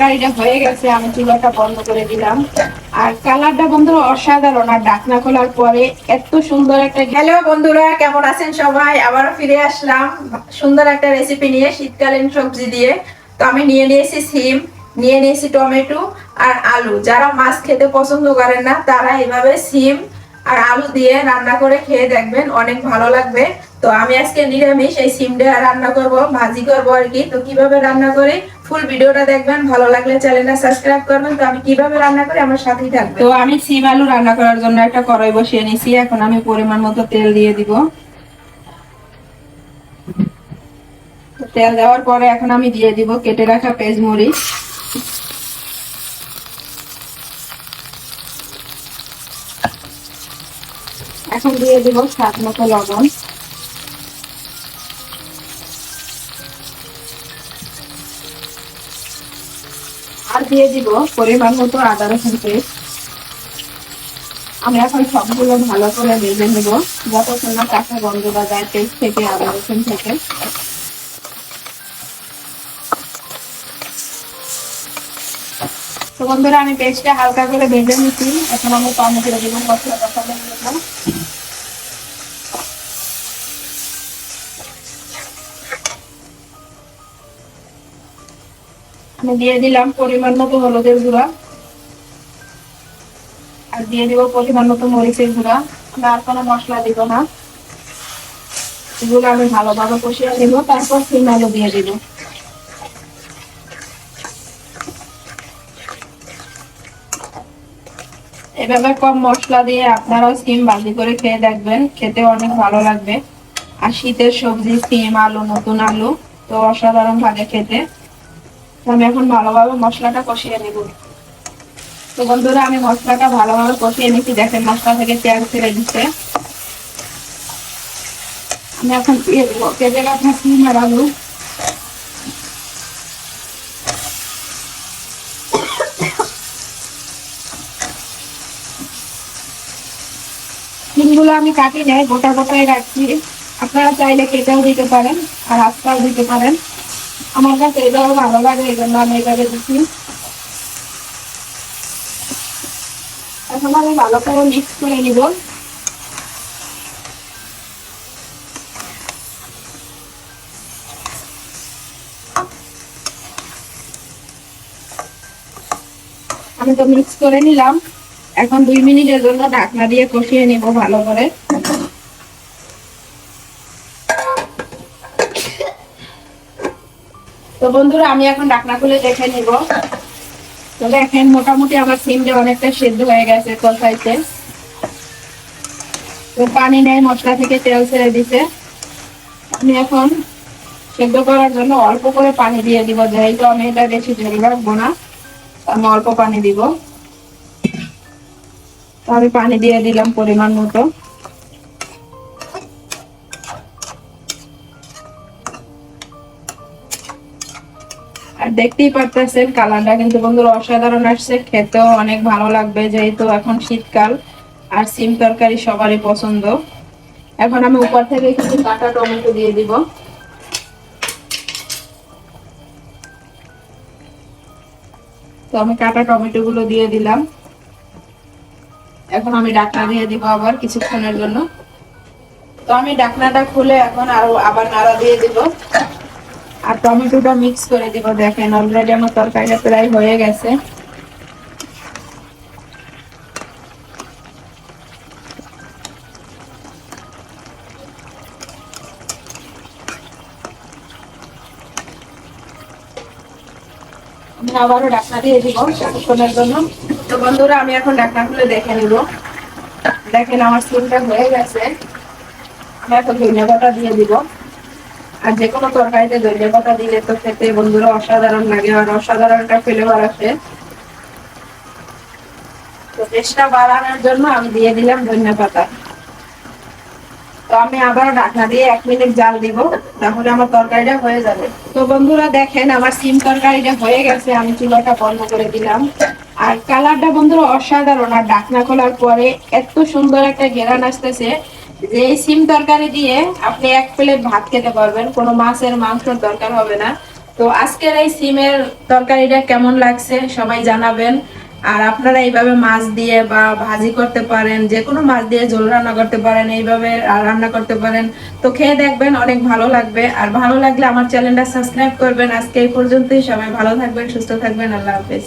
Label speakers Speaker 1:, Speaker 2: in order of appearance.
Speaker 1: তরকারিটা হয়ে গেছে, আমি চুলাটা বন্ধ করে দিলাম। আর কালারটা বন্ধুরা অসাধারণ, আর ডাকনা খোলার পরে এত সুন্দর একটা হ্যালো বন্ধুরা, কেমন আছেন সবাই? আবারও ফিরে আসলাম সুন্দর একটা রেসিপি নিয়ে শীতকালীন সবজি দিয়ে। তো আমি নিয়ে নিয়েছি সিম, নিয়ে নিয়েছি টমেটো আর আলু। যারা মাছ খেতে পছন্দ করেন না, তারা এভাবে সিম আর আলু দিয়ে রান্না করে খেয়ে দেখবেন, অনেক ভালো লাগবে। তো আমি আজকে নিরামিষ, এই সিমটা রান্না করব, ভাজি করব আর কি। তো কীভাবে রান্না করি? ফুল ভিডিওটা দেখবেন, ভালো লাগলে চ্যানেলটা সাবস্ক্রাইব করবেন। তো আমি কীভাবে রান্না করি? আমার সাথেই থাকবে তো আমি সিম আলু রান্না করার জন্য একটা কড়াই বসিয়ে নিয়েছি এখন আমি পরিমাণ মতো তেল দিয়ে দিব। তেল দেওয়ার পরে এখন আমি দিয়ে দিব কেটে রাখা পেঁয়াজ মরিচ এখন দিয়ে দিব স্বাদ মতো লবণ। আর দিয়ে দিব পরিমাণ মতো আদা, রসুন পেস্ট। আমি এখন সবগুলো ভালো করে ভেজে নেব। যতক্ষণ না কাঁচা গন্ধ বা যায় পেস্ট থেকে আদা, রসুন থেকে। তো বন্ধুরা, আমি পেস্টটা হালকা করে ভেজে নিচ্ছি। এখন আমি টমেটো দিব, মশলা কষানো জন্য আমি দিয়ে দিলাম পরিমাণ মতো হলুদের গুঁড়া। আর দিয়ে দিব পরিমাণ মতো মরিচের গুঁড়া। আমি আর কোনো মশলা দিব না। এগুলো আমি ভালোভাবে কষিয়ে দিব তারপর সিম আলু দিয়ে দিব। এভাবে কম মশলা দিয়ে আপনারাও সিম ভাজি করে খেয়ে দেখবেন, খেতে অনেক ভালো লাগবে। আর শীতের সবজি সিম আলু, নতুন আলু, তো অসাধারণ ভাবে খেতে। আমি এখন ভালোভাবে মশলাটা কষিয়ে নেব। তো বন্ধুরা, আমি মশলাটা ভালোভাবে কষিয়ে নিচ্ছি দেখেন, মশলা থেকে তেল ছেড়ে দিচ্ছে। আমি এখন দিয়ে দেবো। রাখা সিম আর আলু। সিমগুলো আমি কাটি নেই, গোটা গোটাই রাখছি। আপনারা চাইলে কেটেও দিতে পারেন আর আস্তাও দিতে পারেন। আমার কাছে এটাও ভালো লাগে, এই জন্য আমি এটাকে দিচ্ছি এখন আমি ভালো করে মিক্স করে নিব। আমি তো মিক্স করে নিলাম। এখন দুই মিনিটের জন্য ঢাকনা দিয়ে কষিয়ে নিব ভালো করে। তো বন্ধুরা, আমি এখন ডাকনা খুলে দেখে নিব। তো দেখেন, মোটামুটি আমার সিমটা অনেকটা সেদ্ধ হয়ে গেছে কষাইতে তো পানি নেই, মশলা থেকে তেল ছেড়ে দিছে। আমি এখন সেদ্ধ করার জন্য অল্প করে পানি দিয়ে দিব, যেহেতু আমি এটা বেশি ঝোল রাখব না আমি অল্প পানি দিব। আমি পানি দিয়ে দিলাম পরিমাণ মতো। আর দেখতেই পারতেছেন কালারটা, কিন্তু বন্ধুরা অসাধারণ আসছে, খেতেও অনেক ভালো লাগবে যেহেতু এখন শীতকাল আর সিম তরকারি সবারই পছন্দ। এখন আমি উপর থেকে কিছু কাটা টমেটো দিয়ে দিব। তো আমি কাটা টমেটো গুলো দিয়ে দিলাম। এখন আমি ডাকনা দিয়ে দিব আবার কিছুক্ষণের জন্য। তো আমি ডাকনাটা খুলে এখন আরও আবার নাড়া দিয়ে দিব। আর টমেটোটা মিক্স করে দিব, দেখেন অলরেডি আমার তরকারিটা প্রায় হয়ে গেছে। আবারও ডাকনা দিয়ে দিব কিছুক্ষণের জন্য। তো বন্ধুরা, আমি এখন ডাকনা খুলে দেখে নিব। দেখেন, আমার স্কিনটা হয়ে গেছে। আমি এখন ধনিয়া পাতা দিয়ে দিব। আর যে কোনো তরকারিতে ধনিয়া পাতা দিলে তো খেতে বন্ধুরা অসাধারণ লাগে আর অসাধারণ একটা ফ্লেভার আসে। তো টেস্টটা বাড়ানোর জন্য আমি দিয়ে দিলাম পাতা। তো আমি আবার ঢাকনা দিয়ে এক মিনিট জাল দিব, তাহলে আমার তরকারিটা হয়ে যাবে। তো বন্ধুরা দেখেন, আমার সিম তরকারিটা হয়ে গেছে, আমি চুলাটা বন্ধ করে দিলাম। আর কালারটা বন্ধুরা অসাধারণ, আর ঢাকনা খোলার পরে এত সুন্দর একটা ঘেরান আসতেছে। যে সিম তরকারি দিয়ে আপনি এক প্লেট ভাত খেতে পারবেন, কোনো মাছের মাংসের দরকার হবে না। তো আজকের এই সিমের তরকারিটা কেমন লাগছে সবাই জানাবেন। আর আপনারা এইভাবে মাছ দিয়ে বা ভাজি করতে পারেন যে কোনো মাছ দিয়ে ঝোল রান্না করতে পারেন, এইভাবে রান্না করতে পারেন। তো খেয়ে দেখবেন, অনেক ভালো লাগবে। আর ভালো লাগলে আমার চ্যানেলটা সাবস্ক্রাইব করবেন। আজকে এই পর্যন্তই, সবাই ভালো থাকবেন, সুস্থ থাকবেন, আল্লাহ হাফেজ।